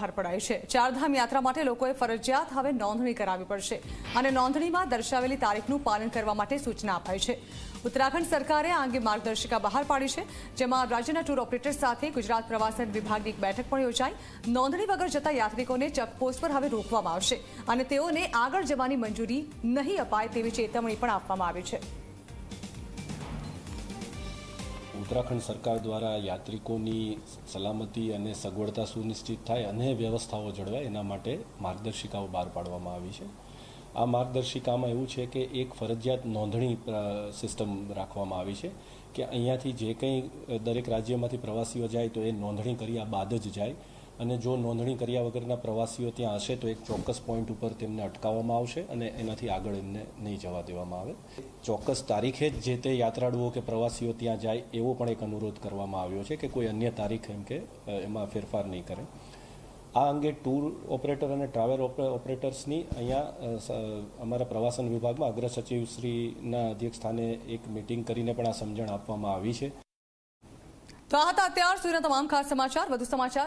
બહાર પડાઈ છે. ચારધામ યાત્રા માટે લોકોએ ફરજિયાત હવે નોંધણી કરાવવી પડશે અને નોંધણીમાં દર્શાવેલી તારીખનું પાલન કરવા માટે સૂચના અપાઈ છે. ઉત્તરાખંડ સરકારે આ અંગે માર્ગદર્શિકા બહાર પાડી છે, જેમાં રાજ્યના ટૂર ઓપરેટર્સ સાથે ગુજરાત પ્રવાસન વિભાગની એક બેઠક પણ યોજાઈ. નોંધણી વગર જતા યાત્રિકોને ચેકપોસ્ટ પર હવે રોકવામાં આવશે અને તેઓને આગળ જવાની મંજૂરી નહીં અપાય તેવી ચેતવણી પણ આપવામાં આવી છે. ઉત્તરાખંડ સરકાર દ્વારા યાત્રિકોની સલામતી અને સગવડતા સુનિશ્ચિત થાય અને વ્યવસ્થાઓ જળવાય, એના માટે માર્ગદર્શિકાઓ બહાર પાડવામાં આવી છે. આ માર્ગદર્શિકામાં એવું છે કે એક ફરજિયાત નોંધણી સિસ્ટમ રાખવામાં આવી છે કે અહીંયાથી જે કંઈ દરેક રાજ્યમાંથી પ્રવાસીઓ જાય તો એ નોંધણી કર્યા બાદ જ જાય. અને જો નોંધણી કર્યા વગરના પ્રવાસીઓ ત્યાં હશે તો એક ચોક્કસ પોઈન્ટ ઉપર તેમને અટકાવવામાં આવશે અને એનાથી આગળ એમને નહીં જવા દેવામાં આવે. ચોક્કસ તારીખે જ જે તે યાત્રાળુઓ કે પ્રવાસીઓ ત્યાં જાય એવો પણ એક અનુરોધ કરવામાં આવ્યો છે કે કોઈ અન્ય તારીખ એમ કે એમાં ફેરફાર નહીં કરે. આ અંગે ટૂર ઓપરેટર અને ટ્રાવેલ ઓપરે- ઓપરેટર્સની અહીંયા અમારા પ્રવાસન વિભાગમાં અગ્ર સચિવ શ્રીના અધ્યક્ષ સ્થાને એક મિટિંગ કરીને પણ આ સમજણ આપવામાં આવી છે. તો આ હતા અત્યાર સુધીના તમામ ખાસ સમાચાર. વધુ સમાચાર